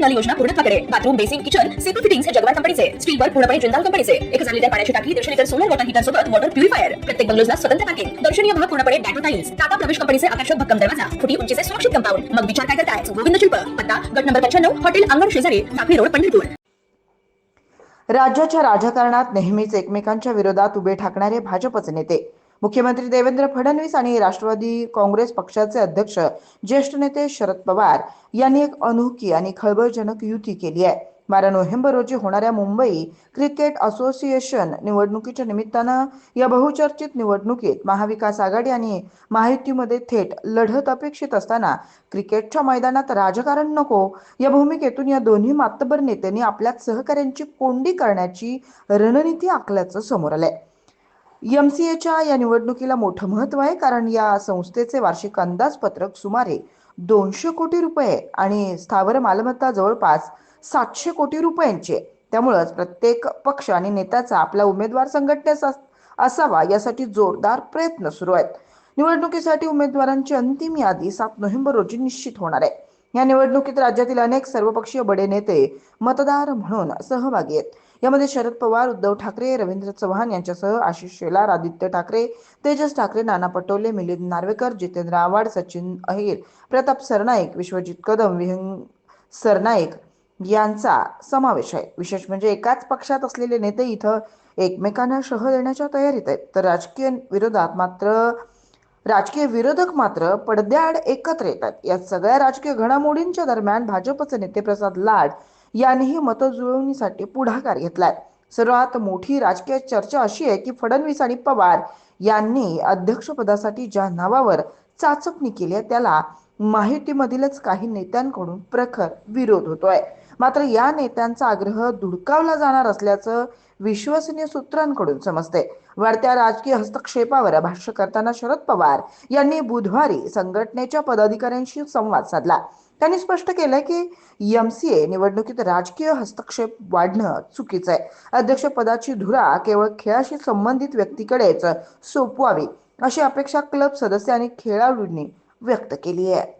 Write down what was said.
Null योजना पूर्णत्वाकडे bathroom basin kitchen CP fittings हे Jaquar कंपनीचे स्टीलवर पूर्णपणे जिंदाल कंपनीचे एक हजार लिटर पाण्याची टाकी दीडशे लिटर सोलर वॉटर हीटर सोबत वॉटर प्युरिफायर प्रत्येक बंगलोजला स्वतंत्र पार्किंग दर्शनीय भाग पूर्णपणे डॅटो टाईल्स टाटा प्रवेश कंपनीचे आकर्षक भक्कम दरवाजा. फुटी उंचीचे सुरक्षित कंपाऊंड मग विचार काय करताय? गोविंद शिल्प. पत्ता गट नंबर पंच्याण्णव हॉटेल अंगण शेजारी साखळी रोड पंढरपूर. राज्याच्या राजकारणात नेहमीच एकमेकांच्या विरोधात उभे ठाकणारे भाजपचे नेते. मुख्यमंत्री देवेंद्र फडणवीस आणि राष्ट्रवादी काँग्रेस पक्षाचे अध्यक्ष ज्येष्ठ नेते शरद पवार यांनी एक अनोखी आणि खळबळजनक युती केली आहे. बारा नोव्हेंबर रोजी होणाऱ्या मुंबई क्रिकेट असोसिएशन निवडणुकीच्या निमित्तानं या बहुचर्चित निवडणुकीत महाविकास आघाडी आणि महायुतीमध्ये थेट लढत अपेक्षित असताना क्रिकेटच्या मैदानात राजकारण नको या भूमिकेतून या दोन्ही मातबर नेत्यांनी आपल्या सहकाऱ्यांची कोंडी करण्याची रणनीती आखल्याचं समोर आलंय. यम सी एच्या या निवडणुकीला मोठं महत्त्व आहे कारण या संस्थेचे वार्षिक अंदाजपत्रक सुमारे दोनशे कोटी रुपये आणि स्थावर मालमत्ता जवळपास सातशे कोटी रुपयांची त्यामुळेच त्यामुळंच प्रत्येक पक्ष आणि नेत्याचा आपला उमेदवार संघटनेचा असावा यासाठी जोरदार प्रयत्न सुरू आहेत. निवडणुकीसाठी उमेदवारांची अंतिम यादी सात नोव्हेंबर रोजी निश्चित होणार आहे. या निवडणुकीत राज्यातील अनेक सर्वपक्षीय बडे नेते मतदार म्हणून सहभागी आहेत. यामध्ये शरद पवार उद्धव ठाकरे रवींद्र चव्हाण यांच्यासह आशिष शेलार आदित्य ठाकरे तेजस ठाकरे नाना पटोले मिलिंद नार्वेकर जितेंद्र आव्हाड सचिन अहिर प्रताप सरनाईक विश्वजित कदम विहंग सरनाईक यांचा समावेश आहे. विशेष म्हणजे एकाच पक्षात असलेले नेते इथं एकमेकांना शह देण्याच्या तयारीत आहेत. तर राजकीय विरोधात मात्र राजकीय विरोधक मात्र पडद्याआड एकत्र येतात. या सगळ्या राजकीय घडामोडींच्या दरम्यान भाजपचे नेते प्रसाद लाड यांनीही मतजुळवणीसाठी पुढाकार घेतलाय. सर्वात मोठी राजकीय चर्चा अशी आहे की फडणवीस आणि पवार यांनी अध्यक्षपदासाठी ज्या नावावर चाचपणी केली आहे त्याला माहितीमधीलच काही नेत्यांकडून प्रखर विरोध होतोय. मात्र या नेत्यांचा आग्रह धुडकावला जाणार असल्याचं विश्वसनीय सूत्रांकडून समजते. वाढत्या राजकीय हस्तक्षेपावर भाष्य करताना शरद पवार यांनी बुधवारी संघटनेच्या पदाधिकाऱ्यांशी संवाद साधला. त्यांनी स्पष्ट केलं की एमसीए निवडणुकीत राजकीय हस्तक्षेप वाढणं चुकीचं आहे अध्यक्षपदाची धुरा केवळ खेळाशी संबंधित व्यक्तीकडेच सोपवावी अशी अपेक्षा क्लब सदस्य आणि खेळाडूंनी व्यक्त केली आहे.